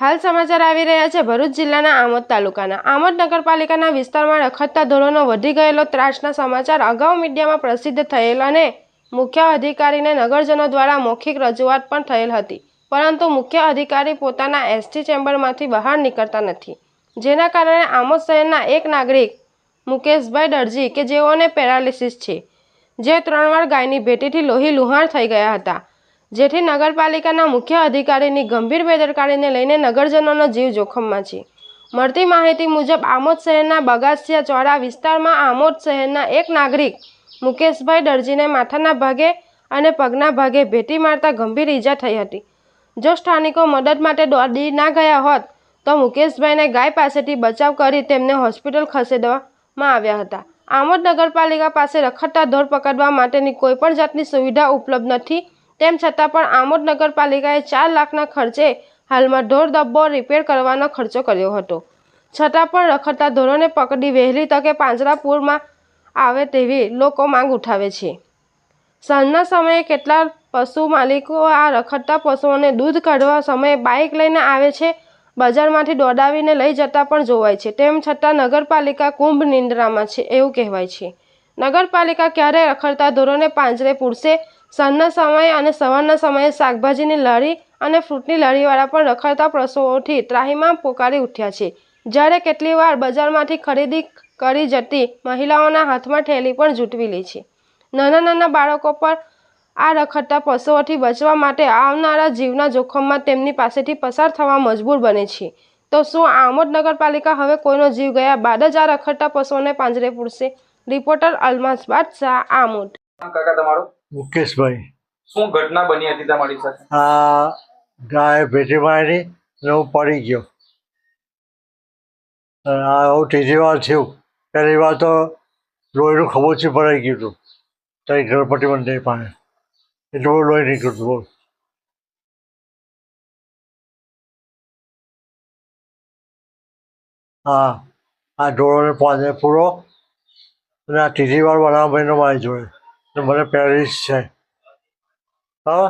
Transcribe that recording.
હાલ સમાચાર આવી રહ્યા છે. ભરૂચ જિલ્લાના આમોદ તાલુકાના. આમોદ નગરપાલિકાના વિસ્તારમાં રખડતા ધોરણો વધી ગયેલો ત્રાસના સમાચાર અગાઉ મીડિયામાં પ્રસિદ્ધ થયેલ અને મુખ્ય અધિકારીને નગરજનો દ્વારા મૌખિક રજૂઆત પણ થયેલ હતી. પરંતુ મુખ્ય અધિકારી પોતાના એસટી ચેમ્બરમાંથી બહાર નીકળતા નથી. જેના કારણે આમોદ શહેરના એક નાગરિક, મુકેશભાઈ દરજી, કે જેઓને પેરાલિસિસ છે, જે ત્રણ વાર ગાયની ભેટીથી લોહી લુહાણ થઈ ગયા હતા. જેથી નગરપાલિકાના મુખ્ય અધિકારીની ગંભીર બેદરકારીને લઈને નગરજનોનો જીવ જોખમમાં છે. મળતી માહિતી મુજબ, આમોદ શહેરના બગાસિયા ચોરા વિસ્તારમાં આમોદ શહેરના એક નાગરિક, મુકેશભાઈ દરજીને માથાના ભાગે અને પગના ભાગે ભેટી મારતા ગંભીર ઈજા થઈ હતી. જો સ્થાનિકો મદદ માટે દોડી ના ગયા હોત, તો મુકેશભાઈને ગાય પાસેથી બચાવ કરી તેમને હોસ્પિટલ ખસેડવામાં આવ્યા હતા. આમોદ નગરપાલિકા પાસે રખડતા ઢોર પકડવા માટેની કોઈપણ જાતની સુવિધા ઉપલબ્ધ નથી તેમ છતાં પણ આમોદ નગરપાલિકાએ ચાર લાખના ખર્ચે હાલમાં ઢોર ડબ્બો રિપેર કરવાનો ખર્ચો કર્યો હતો. છતાં પણ રખડતા ઢોરોને પકડી વહેલી તકે પાંજરાપુરમાં આવે તેવી લોકો માંગ ઉઠાવે છે. સાંજના સમયે કેટલા પશુ માલિકો આ રખડતા પશુઓને દૂધ કાઢવા સમયે બાઇક લઈને આવે છે, બજારમાંથી દોડાવીને લઈ જતા પણ જોવાય છે. તેમ છતાં નગરપાલિકા કુંભ નિંદ્રામાં છે એવું કહેવાય છે. નગરપાલિકા ક્યારે રખડતા ઢોરોને પાંજરે પૂરશે સાંજના સમયે અને સવારના સમયે શાકભાજીની લારી અને ફ્રૂટની લારીવાળા પણ રખડતા પશુઓથી ત્રાહીમાં પોકારી ઉઠ્યા છે. જ્યારે કેટલી વાર બજારમાંથી ખરીદી કરી જતી મહિલાઓના હાથમાં થેલી પણ જૂટવી લે છે. નાના નાના બાળકો પર આ રખડતા પશુઓથી બચવા માટે આવનારા જીવના જોખમમાં તેમની પાસેથી પસાર થવા મજબૂર બને છે. તો શું આમોદ નગરપાલિકા હવે કોઈનો જીવ ગયા બાદ જ આ રખડતા પશુઓને પાંજરે પૂરશે? રિપોર્ટર અલમાસ બાદશાહ આમોદ કાકા તમારું? મુકેશભાઈ. શું ઘટના બની હતી તમારી સાથે? આ ગાય ભેટી મારી અને હું પડી ગયો. આ હું ત્રીજી વાર થયું. પહેલી વાર તો લોહીનું ખબોચી ભરાઈ ગયું હતું. ત્યાં ગણપતિ મંદિર પાસે. એટલું બધું લોહી નીકળતું બોલ હા આ ઢોરોને પાંજરે પૂરો. અને આ ત્રીજી વાર બન્યો મારી જોડે. મને પેરિસ છે. હા?